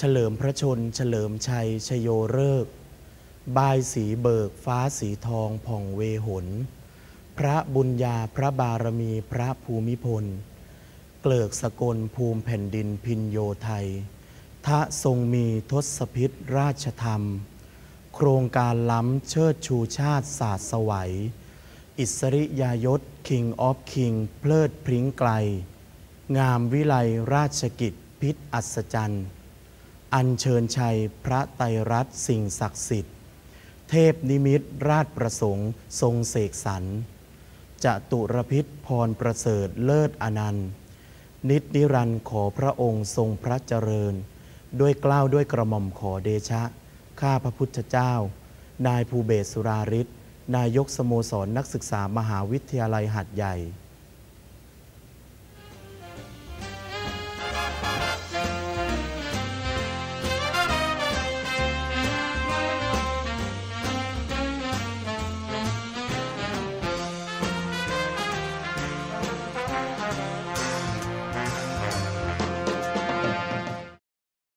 ฉลิมพระชน เฉลิมชัย ชโยเลิกบายสีเบิก ฟ้าสีทองผ่องเวหน พระบุญญาพระบารมีพระภูมิพล เกลิกสกลภูมิแผ่นดินพินโยไทย ทะทรงมีทศพิษราชธรรม โครงการล้ำเชิดชูชาติศาสตร์สวัย อิสริยยศ King of King เพลิดพริ้งไกล งามวิไลราชกิจพิษอัศจรรย์ อัญเชิญชัยพระไตรรัตน์สิ่งศักดิ์สิทธิ์ เทพนิมิตรราชประสงค์ทรงเสกสรรจะตุรพิษพรประเสริฐเลิศอนันต์นิจนิรันดร์ขอพระองค์ทรงพระเจริญ ด้วยกล้าวด้วยกระหม่อมขอเดชะ ข้าพระพุทธเจ้า นายภูเบศสุราริศนายกสโมสรนักศึกษามหาวิทยาลัยหัดใหญ่